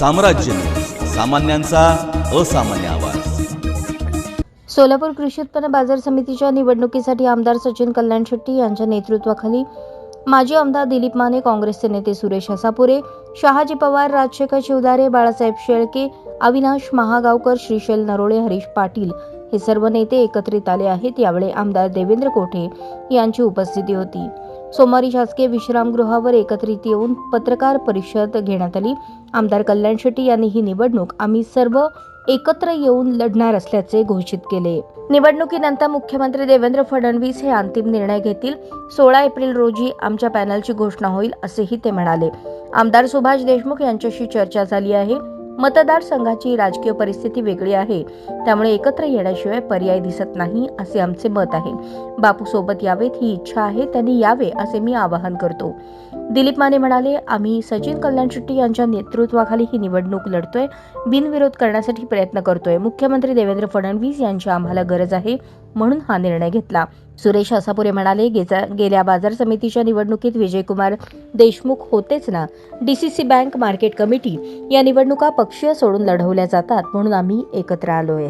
साम्राज्य सामान्यांचा असामान्य आवाज. सोलापूर कृषी उत्पन्न बाजार समितीच्या निवडणुकीसाठी आमदार सचिन कल्याण शेट्टी यांच्या नेतृत्वाखाली माजी आमदार दिलीप माने काँग्रेसचे नेते सुरेश हसापुरे शहाजी पवार राजशेखर शिवदारे बाळासाहेब शेळके अविनाश महागावकर श्रीशैल नरोळे हरीश पाटील हे सर्व नेते एकत्रित आले आहेत. यावेळी आमदार देवेंद्र कोठे यांची उपस्थिती होती. सोमवारी शासकीय विश्रामगृहावर एकत्रित येऊन पत्रकार परिषद घेण्यात आली. आमदार कल्याण शेट्टी यांनी ही निवडणूक आम्ही सर्व एकत्र येऊन लढणार असल्याचे घोषित केले. निवडणुकीनंतर मुख्यमंत्री देवेंद्र फडणवीस हे अंतिम निर्णय घेतील. सोळा एप्रिल रोजी आमच्या पॅनलची घोषणा होईल असेही ते म्हणाले. आमदार सुभाष देशमुख यांच्याशी चर्चा झाली आहे. मतदारसंघाची राजकीय परिस्थिती वेगळी आहे. त्यामुळे एकत्र येण्याशिवाय पर्याय दिसत नाही असे आमचे मत आहे. बापू सोबत यावेत ही इच्छा आहे त्यांनी यावे असे मी आवाहन करतो. दिलीप माने म्हणाले आम्ही सचिन कल्याण शेट्टी यांच्या नेतृत्वाखाली ही निवडणूक लढतोय. बिनविरोध करण्यासाठी प्रयत्न करतोय. मुख्यमंत्री देवेंद्र फडणवीस यांची आम्हाला गरज आहे. म्हणून हा निर्णय घेतला. सुरेश असापुरे म्हणाले "गेजा- गेल्या बाजार समितीच्या निवडणुकीत विजयकुमार देशमुख होतेच ना? डीसीसी बँक मार्केट कमिटी या निवडणुका पक्षीय सोडून लढवल्या जातात म्हणून आम्ही एकत्र आलोय.